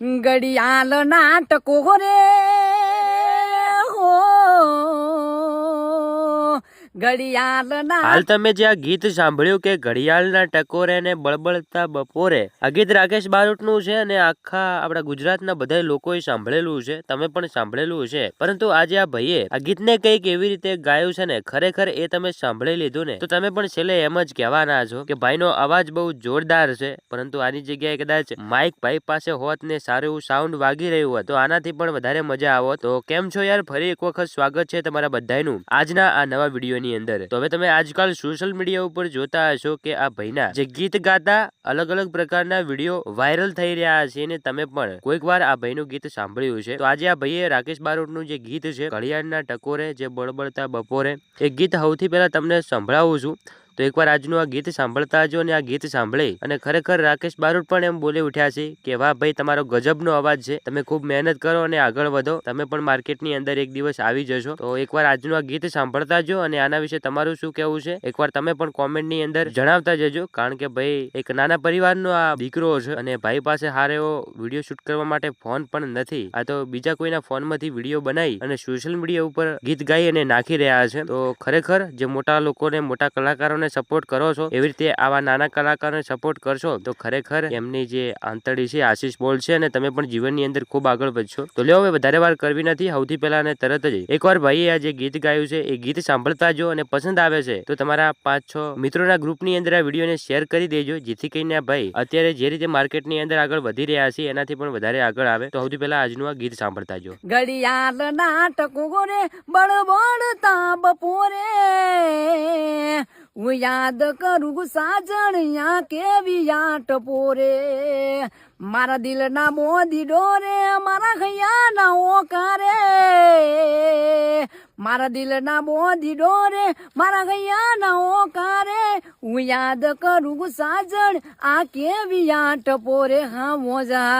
ઘડિયાળ નાટકો રે. ઘડિયાળ ના હાલ તમે જે આ ગીત સાંભળ્યું કે ઘડિયાળના ટકોરે ને બળબળતા બપોરે, આ ગીત રાકેશ બારોટનું છે અને આખા આપણા ગુજરાતના બધા લોકોએ સાંભળેલું છે, તમે પણ સાંભળેલું છે પરંતુ આજે આ ભાઈએ આ ગીતને કંઈક એવી રીતે ગાયું છે ને, ખરેખર એ તમે સાંભળી લીધું ને, તો તમે પણ છેલ્લે એમ જ કહેવાના છો કે ભાઈનો અવાજ બહુ જોરદાર છે, પરંતુ આની જગ્યાએ કદાચ માઇક ભાઈ પાસે હોત ને સારું એવું સાઉન્ડ વાગી રહ્યું હોત, તો આનાથી પણ વધારે મજા આવો તો કેમ છો યાર? ફરી એક વખત સ્વાગત છે તમારા બધાનું આજના આ નવા વિડીયોની અંદર. તો હવે તમે આજકાલ સોશિયલ મીડિયા ઉપર જોતા હશો કે આ ભાઈના જે ગીત ગાતા અલગ અલગ પ્રકારના વીડિયો વાયરલ થઈ રહ્યા છે અને તમે પણ કોઈક વાર આ ભાઈનું ગીત સાંભળ્યું છે તો આજે આ ભાઈએ રાકેશ બારોટનું જે ગીત છે, ઘડિયાળના ટકોરે, જે બળબળતા બપોરે, એ ગીત સૌથી પહેલા તમને સંભળાવું છું. તો એકવાર આજનું આ ગીત સાંભળતા જો અને આ ગીત સાંભળી. અને ખરેખર રાકેશ બારોટ પણ એમ બોલી ઉઠ્યા છે કે, વાહ ભાઈ, તમારો ગજબનો અવાજ છે. તમે ખૂબ મહેનત કરો અને આગળ વધો. તમે પણ માર્કેટની અંદર એક દિવસ આવી જશો. તો એકવાર આજનું આ ગીત સાંભળતા જો અને આના વિશે તમારું શું કહેવું છે? એકવાર તમે પણ કોમેન્ટની અંદર જણાવતા જજો. કારણ કે ભાઈ, એક નાના પરિવારનો આ દીકરો છે અને ભાઈ પાસે હારે એવો વીડિયો શૂટ કરવા માટે ફોન પણ નથી. આ તો બીજા કોઈના ફોનમાંથી વીડિયો બનાવી અને સોશિયલ મીડિયા ઉપર ગીત ગાઈ અને નાખી રહ્યા છે. તો ખરેખર જે મોટા લોકોને, મોટા કલાકારોને સપોર્ટ કરો છો, એવી રીતે આવા નાના કલાકારોને સપોર્ટ કરશો, તો ખરેખર એમની જે આંતરડી છે, આશીષ બોલ છે અને તમે પણ જીવનની અંદર ખૂબ આગળ વધશો. તો લ્યો, હવે વધારે વાર કરવી નથી, સૌથી પહેલા અને તરત જ એકવાર ભાઈએ આ જે ગીત ગાયું છે, એ ગીત સાંભળતા જો અને પસંદ આવે છે, તો તમારા પાંચ છ મિત્રોના ગ્રુપની અંદર આ વિડીયોને શેર કરી દેજો, જેથી કરીને ભાઈ અત્યારે જે રીતે માર્કેટની અંદર આગળ વધી રહ્યા છે, એનાથી પણ વધારે આગળ આવે. તો સૌથી પહેલા આજનું આ ગીત સાંભળતા જો. ઘડિયાળ નાટકો રે બળબળતા બપોરે હું યાદ કરું સાજણ યા કેવી યાટ પોરે. મારા દિલના મોદી ડોરે, મારા હૈયાના ઓકારે. મારા દિલના મોદી ડોરે, મારા હૈયાના ઓકારે. હું યાદ કરું સાજણ આ કેવી યાટ પોરે. હા, મોજા.